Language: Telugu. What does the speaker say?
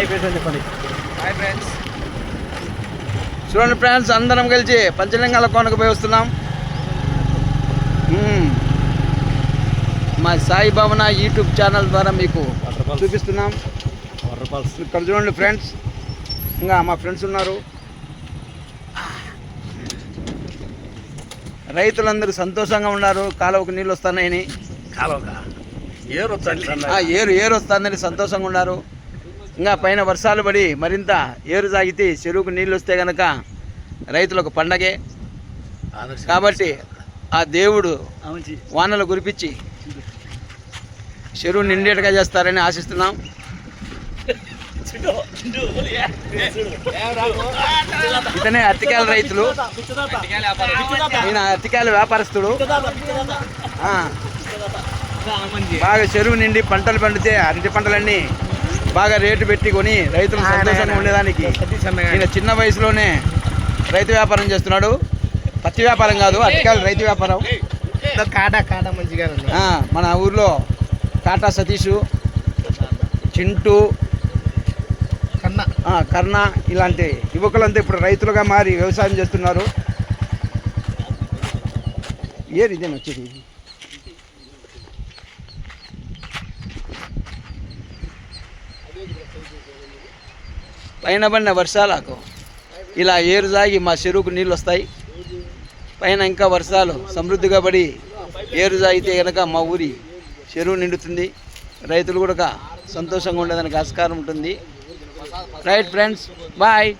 హై ఫ్రెండ్స్ అని చెప్పండి. Hi friends. చూడండి ఫ్రెండ్స్ అందరం కలిసి పంచలింగాల కోనకు పోయి వస్తున్నాం. మా సాయి భవన యూట్యూబ్ ఛానల్ ద్వారా మీకు చూపిస్తున్నాం. ఇక్కడ చూడండి ఫ్రెండ్స్ ఇంకా మా ఫ్రెండ్స్ ఉన్నారు. రైతులందరూ సంతోషంగా ఉన్నారు. కాలువకు నీళ్ళు వస్తున్నాయని. కాలువగా ఏరు ఏరు ఏరు వస్తుందని సంతోషంగా ఉన్నారు. ఇంకా పైన వర్షాలు పడి మరింత ఏరు సాగితే చెరువుకు నీళ్ళు వస్తే కనుక రైతులకు పండగే. కాబట్టి ఆ దేవుడు వానలు కురిపించి చెరువు నిండేట్టుగా చేస్తారని ఆశిస్తున్నాం. ఇతనే అరటికాయల రైతులు. ఈయన అరటికాయల వ్యాపారస్తుడు. బాగా చెరువు నిండి పంటలు పండితే అరటి పంటలన్నీ బాగా రేటు పెట్టి కొని రైతులు సంతోషంగా ఉండేదానికి. ఈయన చిన్న వయసులోనే రైతు వ్యాపారం చేస్తున్నాడు. పత్తి వ్యాపారం కాదు అరటికాయల రైతు వ్యాపారం. కాట కాట మంచిగా మన ఊర్లో కాటా సతీషు చింటూ కన్నా. ఆ, కర్ణ ఇలాంటి యువకులంతా ఇప్పుడు రైతులుగా మారి వ్యవసాయం చేస్తున్నారు. ఏది ఇదేనా వచ్చేది? పైన పడిన వర్షాలకు ఇలా ఏరు సాగి మా చెరువుకు నీళ్ళు వస్తాయి. పైన ఇంకా వర్షాలు సమృద్ధిగా పడి ఏరు సాగితే కనుక మా ఊరి చెరువు నిండుతుంది. రైతులు కూడా సంతోషంగా ఉండేదానికి ఆస్కారం ఉంటుంది. Right friends bye.